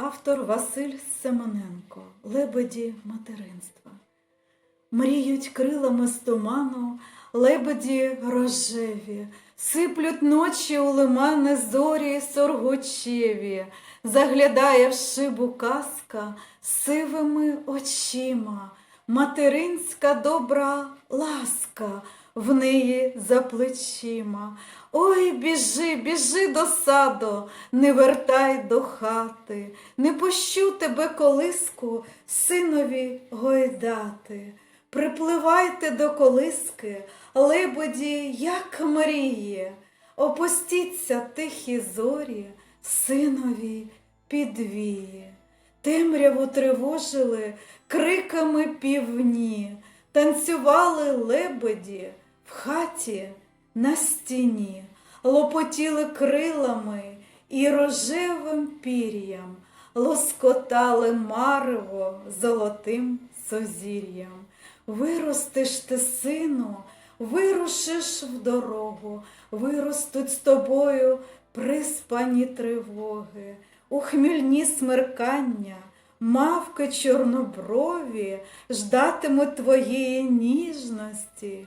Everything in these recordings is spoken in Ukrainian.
Автор Василь Семененко, Лебеді материнства. Мріють крилами з туману, лебеді рожеві, сиплють ночі у лимани зорі соргучеві, заглядає в шибу казка сивими очима, материнська добра ласка в неї за плечима. Ой, біжи, біжи до саду, не вертай до хати, не пущу тебе колиску, синові гойдати. Припливайте до колиски, лебеді, як мріє, опустіться тихі зорі, синові підвіє. Темряву тривожили криками півні, танцювали лебеді в хаті на стіні, лопотіли крилами і рожевим пір'ям, лоскотали марево золотим сузір'ям. Виростеш ти, сину, вирушиш в дорогу, виростуть з тобою приспані тривоги, у хмільні смеркання, мавки чорноброві ждатимуть твоєї ніжності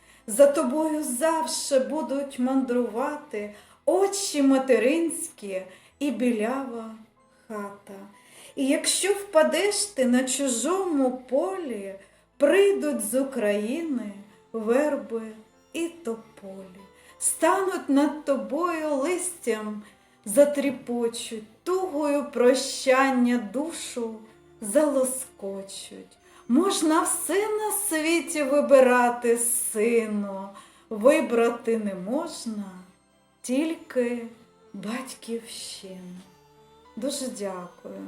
За тобою завше будуть мандрувати очі материнські і білява хата. І якщо впадеш ти на чужому полі, прийдуть з України верби і тополі, стануть над тобою листям, затріпочуть, тугою прощання душу залоскочуть. Можна все на світі вибирати, сину, вибрати не можна тільки батьківщину. Дуже дякую.